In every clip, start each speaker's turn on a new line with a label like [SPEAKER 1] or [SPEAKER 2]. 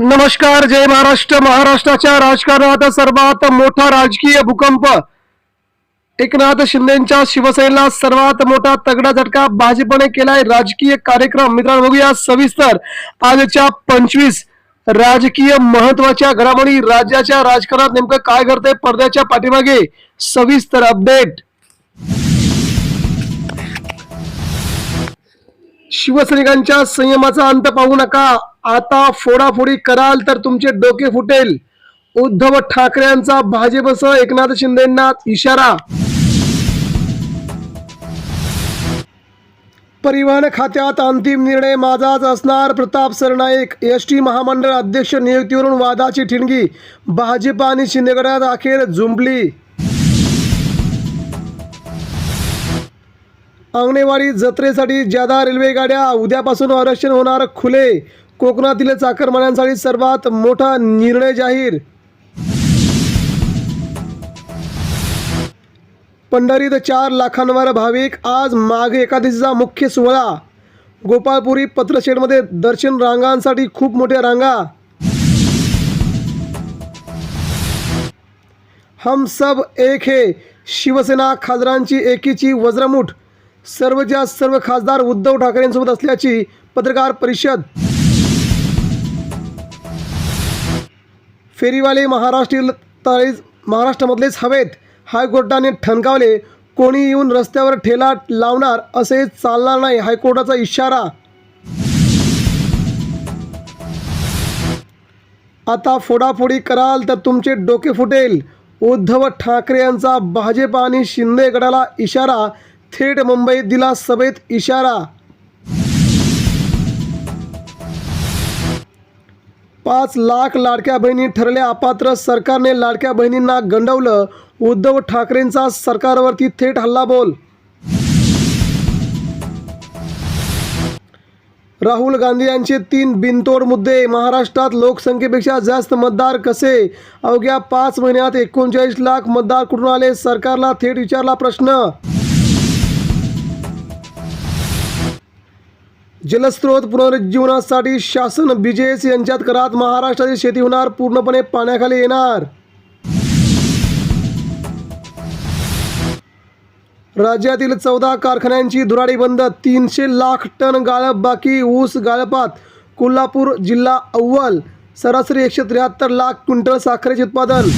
[SPEAKER 1] नमस्कार जय महाराष्ट्र. महाराष्ट्राच्या राजकारणात सर्वात मोठा राजकीय भूकंप. एकनाथ शिंदेच्या शिवसेनेला सर्वात मोठा तगडा झटका भाजपने केलाय राजकीय कार्यक्रम. मित्रांनो बघूया सविस्तर. आजच्या पंचवीस राजकीय महत्त्वाच्या घडामोडी राज्याच्या राजकारणात नेमकं काय करते पडद्याच्या पाठीमागे सविस्तर अपडेट. शिवसैनिकांच्या संयमाचा अंत पाहू नका. आता फोडाफोडी कराल तर तुमचे डोके फुटेल. उद्धव ठाकरेंचा भाजपसह एकनाथ शिंदेना इशारा. परिवहन खात्यात अंतिम निर्णय माझाच असणार. प्रताप सरनाईक एस टी महामंडळ अध्यक्ष नियुक्तीवरून वादाची ठिणगी. भाजप आणि शिंदेगडात अखेर झुंपली अंगणेवाडी जत्रेसाठी ज्यादा रेल्वे गाड्या उद्यापासून आरक्षण होणार खुले. कोकणातील चाकरमान्यांसाठी सर्वात मोठा निर्णय जाहीर. पंढरीत चार लाखांवर भाविक आज माघ एकादशीचा मुख्य सोहळा. गोपाळपुरी पत्रशेडमध्ये दर्शन रांगांसाठी खूप मोठ्या रांगा. हम सब एक हे शिवसेना खासदारांची एकीची वज्रमुठ. सर्वच्या सर्व खासदार उद्धव ठाकरेंसोबत असल्याची पत्रकार परिषद. फेरीवाले महाराष्ट्रीय तळी महाराष्ट्रामधलेच हवेत. हायकोर्टाने ठणकावले कोणी येऊन रस्त्यावर ठेला लावणार असे चालणार नाही हायकोर्टाचा इशारा. आता फोडाफोडी कराल तर तुमचे डोके फुटेल. उद्धव ठाकरे यांचा भाजप आणि शिंदे गटाला इशारा. थेट मुंबईत दिला सभेत इशारा. पाच लाख लाडक्या बहिणी ठरल्या. अपात्र सरकारने लाडक्या बहिणींना गंडवलं. उद्धव ठाकरेंचा सरकारवरती थेट हल्लाबोल. राहुल गांधी यांचे तीन बिनतोड मुद्दे. महाराष्ट्रात लोकसंख्येपेक्षा जास्त मतदार कसे? अवघ्या पाच महिन्यात एकोणचाळीस लाख मतदार कुठून आले? सरकारला थेट विचारला प्रश्न. जलस्रोत पुनरुज्जीवनासाठी शासन बीजेएस यांच्यात करात महाराष्ट्राची शेती होणार पूर्णपणे पाण्याखाली येणार. राज्यातील चौदा कारखान्यांची धुराडी बंद तीनशे लाख टन गाळप बाकी ऊस गाळपात. कोल्हापूर जिल्हा अव्वल सरासरी एकशे त्र्याहत्तर लाख क्विंटल साखरेचे उत्पादन.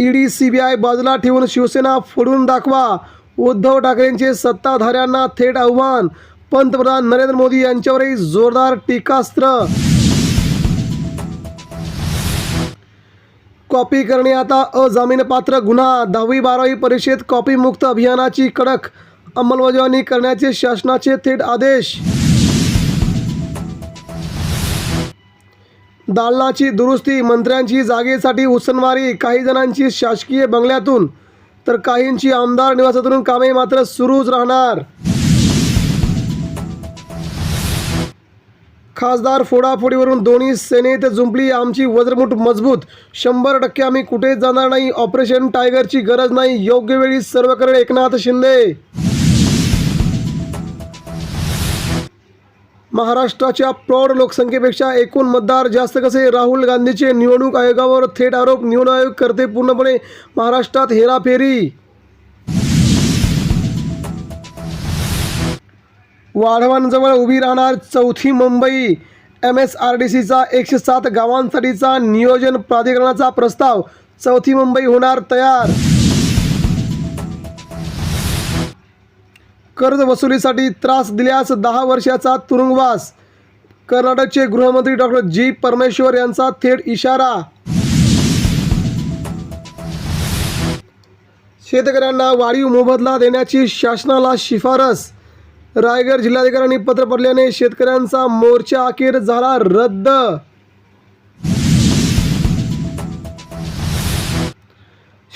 [SPEAKER 1] ईडी सीबीआय बाजूला ठेवून शिवसेना फोडून दाखवा. उद्धव ठाकरेंचे सत्ताधाऱ्यांना थेट आव्हान. पंतप्रधान नरेंद्र मोदी यांच्यावरही जोरदार टीकास्त्र. कॉपी करणे आता अजामीनपात्र गुन्हा. दहावी बारावी परीक्षेत कॉपीमुक्त अभियानाची कडक अंमलबजावणी करण्याचे शासनाचे थेट आदेश. दालनाची दुरुस्ती मंत्र्यांची जागेसाठी उसनवारी काही जणांची शासकीय बंगल्यातून तर काहींची आमदार निवासातून कामे मात्र सुरूच राहणार. खासदार फोडाफोडीवरून दोन्ही सेनेत जुंपली. आमची वज्रमुठ मजबूत. शंभर टक्के आम्ही कुठेच जाणार नाही. ऑपरेशन टायगरची गरज नाही. योग्य वेळी सर्व करेल एकनाथ शिंदे. महाराष्ट्राच्या प्रौढ लोकसंख्येपेक्षा एकूण मतदार जास्त कसे? राहुल गांधीचे निवडणूक आयोगावर थेट आरोप निवडणूक आयोग करते पूर्णपणे. महाराष्ट्रात हेराफेरी. वाढवांजवळ उभी राहणार चौथी Mumbai. M S R D सीचा एकशे सात गावांसाठीचा नियोजन प्राधिकरणाचा प्रस्ताव. चौथी मुंबई होणार तयार. कर्ज वसुलीसाठी त्रास दिल्यास दहा वर्षाचा तुरुंगवास. कर्नाटकचे गृहमंत्री डॉक्टर जी. परमेश्वर यांचा थेट इशारा. शेतकऱ्यांना वाढीव मोबदला देण्याची शासनाला शिफारस. रायगड जिल्हाधिकाऱ्यांनी पत्र पडल्याने शेतकऱ्यांचा मोर्चा अखेर झाला रद्द.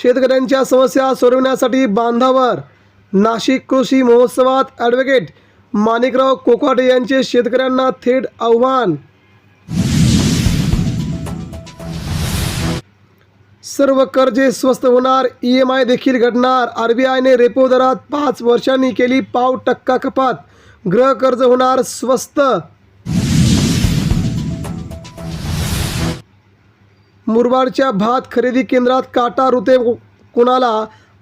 [SPEAKER 1] शेतकऱ्यांच्या समस्या सोडवण्यासाठी बांधावर. नाशिक कृषी महोत्सवात ॲडव्होकेट माणिकराव कोकाटे यांचे शेतकऱ्यांना थेट आव्हान. सर्व कर्जे स्वस्त होणार ई एम आय देखील घडणार आर बी आयने रेपो दरात पाच वर्षांनी केली पाव टक्का कपात. गृहकर्ज होणार स्वस्त. मुरबाडच्या भात खरेदी केंद्रात काटा ऋते कुणाला?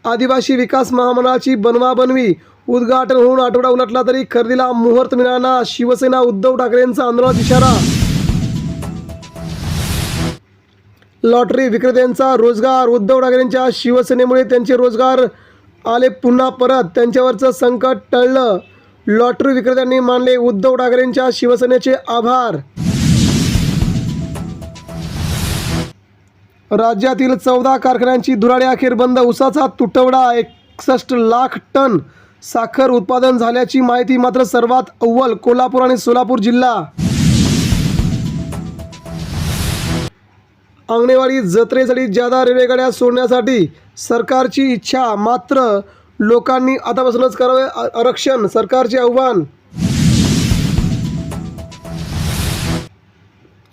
[SPEAKER 1] आदिवासी विकास महामंडळाची बनवाबनवी उद्घाटन होऊन आठवडा उलटला तरी खरेदीला मुहूर्त मिळाला. शिवसेना उद्धव ठाकरेंचा आंदोलनात इशारा. लॉटरी विक्रेत्यांचा रोजगार. उद्धव ठाकरेंच्या शिवसेनेमुळे त्यांचे रोजगार आले पुन्हा परत. त्यांच्यावरचं संकट टळलं. लॉटरी विक्रेत्यांनी मानले उद्धव ठाकरेंच्या शिवसेनेचे आभार. राज्यातील चौदा कारखान्यांची धुराडे अखेर बंद. उसाचा तुटवडा एकसष्ट लाख टन साखर उत्पादन झाल्याची माहिती मात्र सर्वात अव्वल कोल्हापूर आणि सोलापूर जिल्हा. अंगणेवाडी जत्रेसाठी ज्यादा रेल्वेगाड्या सोडण्यासाठी सरकारची इच्छा मात्र लोकांनी आतापासूनच करावे आरक्षण सरकारचे आव्हान.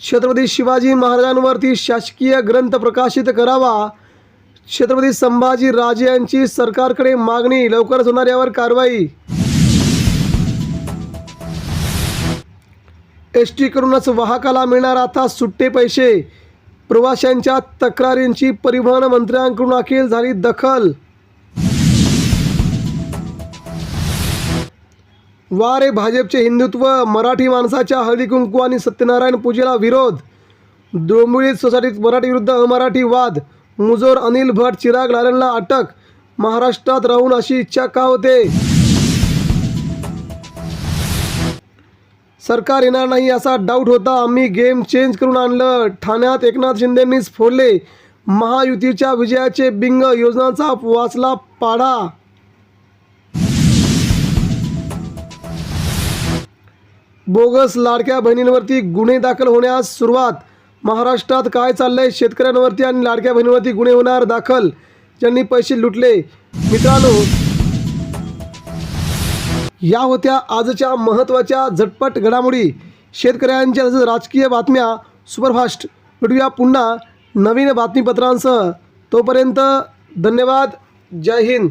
[SPEAKER 1] छत्रपती शिवाजी महाराजांवरती शासकीय ग्रंथ प्रकाशित करावा. छत्रपती संभाजी राजे यांची सरकारकडे मागणी लवकरच होणार यावर कारवाई. एस टीकडूनच वाहकाला मिळणार आता सुट्टे पैसे. प्रवाशांच्या तक्रारींची परिवहन मंत्र्यांकडून अखेर झाली दखल. वा रे भाजपचे हिंदुत्व मराठी माणसाच्या हळदी कुंकू आणि सत्यनारायण पूजेला विरोध. डोंबिवली सोसायटीत मराठी विरुद्ध अमराठी वाद. मुजोर अनिल भट चिराग लालनला अटक. महाराष्ट्रात राहून अशी इच्छा का होते? सरकार येणार नाही असा डाऊट होता. आम्ही गेम चेंज करून आणलं. ठाण्यात एकनाथ शिंदेंनीच फोडले. महायुतीच्या विजयाचे बिंग योजनांचा वाचला पाढा बोगस लाडक्या बहिणींवरती गुन्हे दाखल होण्यास सुरुवात. महाराष्ट्रात काय चाललंय? शेतकऱ्यांवरती आणि लाडक्या बहिणींवरती गुन्हे होणार दाखल. ज्यांनी पैसे लुटले. मित्रांनो या होत्या आजच्या महत्त्वाच्या झटपट घडामोडी. शेतकऱ्यांच्या तसंच राजकीय बातम्या सुपरफास्ट. भेटूया पुन्हा नवीन बातमीपत्रांसह. तोपर्यंत धन्यवाद. जय हिंद.